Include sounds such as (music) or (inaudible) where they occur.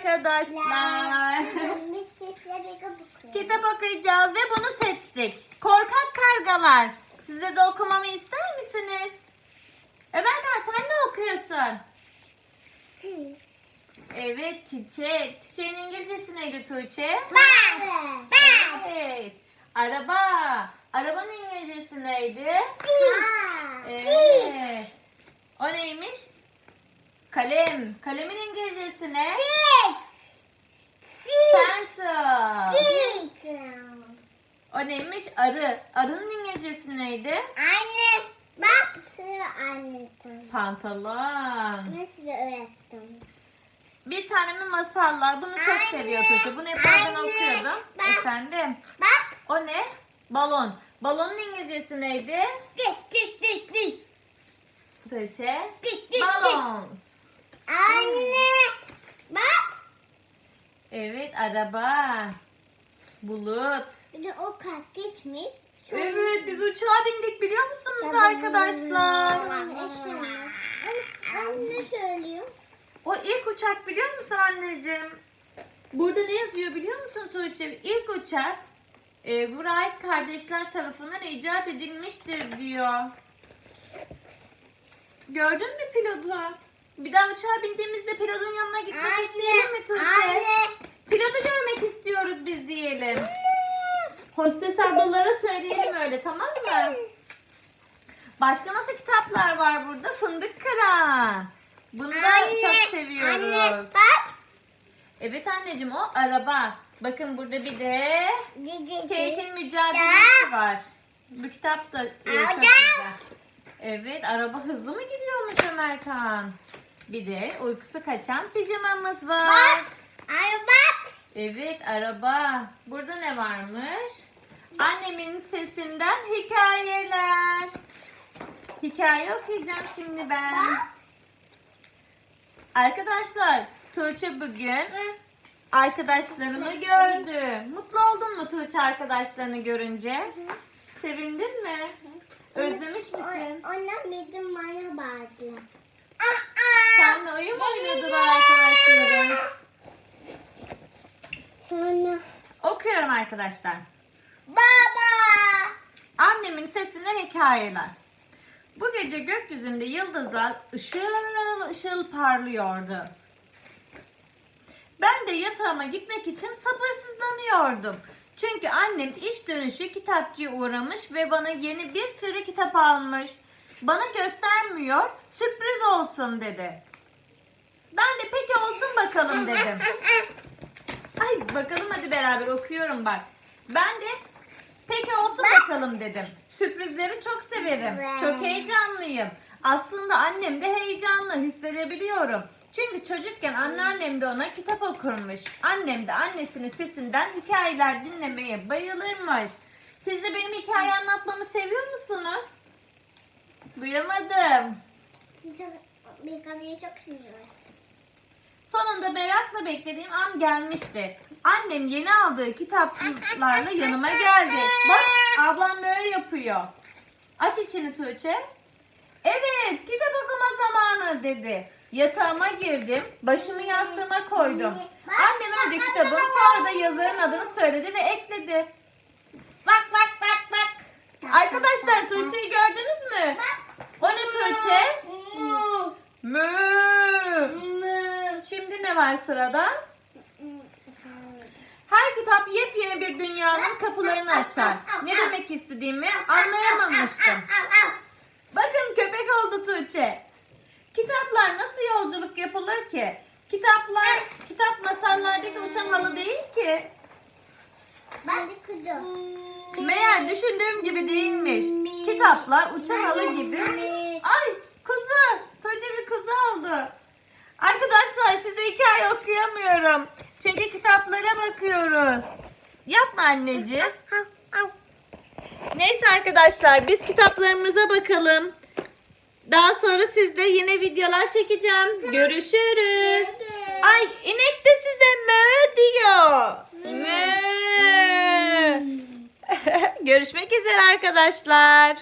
arkadaşlar. Kitap okuyacağız ve bunu seçtik. Korkak kargalar. Size de okumamı ister misiniz? Ömerkan sen ne okuyorsun? Çiş. Evet çiçek. Çiçeğin İngilizcesi neydi Tuğçe? Ben. Ben. Evet. Araba. Arabanın İngilizcesi neydi? Çiş. Evet. O neymiş? Kalem. Kalemin İngilizcesi ne? Çiş. Pencil. Çiş. O neymiş? Arı. Arının İngilizcesi neydi? Anne. Bak. Sıra anlattım. Pantolon. Nasıl öğrettim? Bir tane mi masallar? Bunu çok Anne, seviyor Tuğçe. Bunu hep oradan anne, okuyordum. bak. Efendim. Bak. O ne? Balon. Balonun İngilizcesi neydi? Dik dik dik dik. Tuğçe. Dik dik Balons. Anne. Bak. Evet araba. Bulut. Bir de o kalk geçmiş. Evet biz uçağa bindik biliyor musunuz arkadaşlar? Anne söylüyor. O ilk uçak biliyor musun anneciğim? Burada ne yazıyor biliyor musun Tuğçe? İlk uçak e, Wright kardeşler tarafından icat edilmiştir diyor. Gördün mü pilotu? Bir daha uçağa bindiğimizde pilotun yanına gitmek isteyelim mi Tuğçe? Anne. Pilotu görmek istiyoruz biz diyelim. Hostes ablalara söyleyelim öyle tamam mı? Başka nasıl kitaplar var burada? Fındık Kıran. Bunu da Anne, çok seviyoruz. Anne bak. Evet anneciğim o araba. Bakın burada bir de. Kate'in mücadelesi var. Bu kitap da e, çok güzel. Evet araba hızlı mı gidiyormuş Ömerkan? Bir de uykusu kaçan pijamamız var. Bak. Bak. Evet araba. Burada ne varmış? Annemin sesinden hikayeler. Hikaye okuyacağım şimdi ben. Arkadaşlar Tuğçe bugün arkadaşlarını gördü. Mutlu oldun mu Tuğçe arkadaşlarını görünce? Sevindin mi? Özlemiş misin? Onlar bizim bana bağırdı. Senle oyun mu oynadılar arkadaşların? Sonra Okuyorum arkadaşlar. baba. Annemin sesinden hikayeler. Bu gece gökyüzünde yıldızlar ışıl ışıl parlıyordu. Ben de yatağıma gitmek için sabırsızlanıyordum. Çünkü annem iş dönüşü kitapçıya uğramış ve bana yeni bir sürü kitap almış. Bana göstermiyor, sürpriz olsun dedi. Ben de peki olsun bakalım dedim. (laughs) Ay bakalım hadi beraber okuyorum bak. Ben de peki olsun bakalım dedim. Sürprizleri çok severim. Çok heyecanlıyım. Aslında annem de heyecanlı hissedebiliyorum. Çünkü çocukken anneannem de ona kitap okurmuş. Annem de annesinin sesinden hikayeler dinlemeye bayılırmış. Siz de benim hikaye anlatmamı seviyor musunuz? Duyamadım. Kapıyı çok seviyorum. Sonunda merakla beklediğim an gelmişti. Annem yeni aldığı kitaplarla yanıma geldi. Bak ablam böyle yapıyor. Aç içini Tuğçe. Evet kitap okuma zamanı dedi. Yatağıma girdim. Başımı yastığıma koydum. Annem önce kitabın sonra da yazarın adını söyledi ve ekledi. Bak bak bak bak. Arkadaşlar Tuğçe'yi gördünüz mü? O ne Tuğçe? Mü. Şimdi ne var sırada? Her kitap yepyeni bir dünyanın kapılarını açar. Ne demek istediğimi anlayamamıştım. Bakın köpek oldu Tuğçe. Kitaplar nasıl yolculuk yapılır ki? Kitaplar, kitap masallardaki uçan halı değil ki. Ben de kızım. Meğer düşündüğüm gibi değilmiş. Kitaplar uçan halı gibi. Ay kuzu. Tuğçe bir kuzu oldu. Arkadaşlar size hikaye okuyamıyorum. Çünkü kitaplara bakıyoruz. Yapma anneciğim. Neyse arkadaşlar biz kitaplarımıza bakalım. Daha sonra sizde yine videolar çekeceğim. Görüşürüz. Ay inek de size mö diyor. Mö. (laughs) Görüşmek üzere arkadaşlar.